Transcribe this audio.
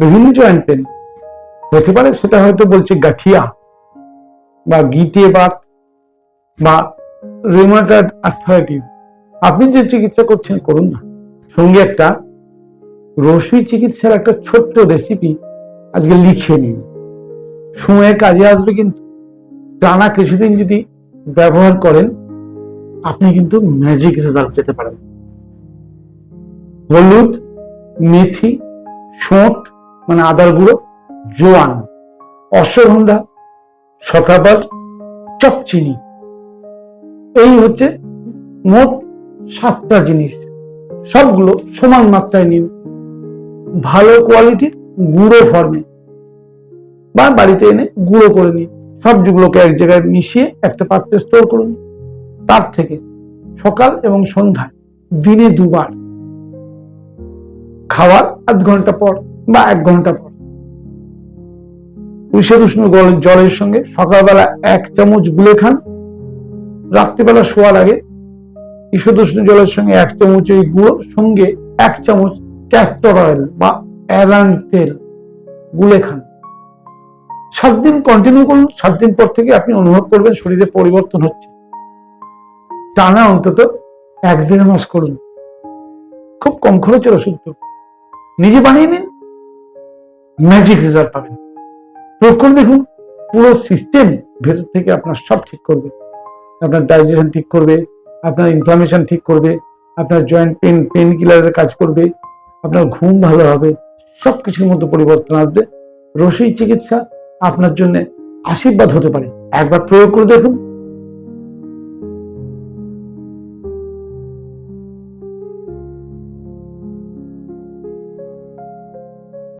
বিভিন্ন joint pain হতে পারে সেটা হয়তো বলছে গাঠিয়া, বা গিটে বাত, বা রেমাটাইড আর্থারাইটিস আপনি যে চিকিৎসা করছেন, করুন না। সঙ্গে একটা রসুই চিকিৎসার একটা ছোট্ট রেসিপি আজকে লিখে নিন। সময়ে কাজে আসবে কিন্তু। টানা কিছুদিন যদি ব্যবহার করেন, আপনি কিন্তু ম্যাজিক রেজাল্ট পেতে পারেন। হলুদ, মেথি শোঁট মানে আদার গুঁড়ো জোয়ান অশ্বগন্ধা শতাবার চকচিনি। এই হচ্ছে মোট সাতটা জিনিস। সবগুলো সমান মাত্রায় নিন। ভালো কোয়ালিটির গুঁড়ো ফর্মে বা বাড়িতে এনে গুঁড়ো করে নিন। সবজিগুলোকে এক জায়গায় মিশিয়ে একটা পাত্রে স্টোর করুন তার থেকে সকাল এবং সন্ধ্যায় দিনে দুবার। খাওয়ার আধ ঘণ্টা পর বা এক ঘণ্টা পর। উষ্ণ উষ্ণ জলের সঙ্গে সকালবেলা এক চামচ গুলে খান। রাত্রিবেলা শোয়ার আগে ঈষদ উষ্ণ জলের সঙ্গে এক চামচ এই গুঁড়ো, সঙ্গে এক চামচ ক্যাস্টর অয়েল বা অ্যারান তেল গুলে খান। সাত দিন কন্টিনিউ করুন, সাত দিন পর থেকে আপনি অনুভব করবেন শরীরে পরিবর্তন হচ্ছে। টানা অন্তত এক দেড় মাস করুন। খুব কম খরচের ওষুধ নিজে বানিয়ে নিন ম্যাজিক রেজাল্ট পাবেন। প্রয়োগ করে দেখুন, পুরো সিস্টেম ভেতর থেকে আপনার সব ঠিক করবে। আপনার ডাইজেশন ঠিক করবে, আপনার ইনফ্লামেশন ঠিক করবে, আপনার জয়েন্ট পেন পেন কিলারের কাজ করবে, আপনার ঘুম ভালো হবে সব কিছুর মধ্যে পরিবর্তন আসবে। রসই চিকিৎসা আপনার জন্য আশীর্বাদ হতে পারে। একবার প্রয়োগ করে দেখুন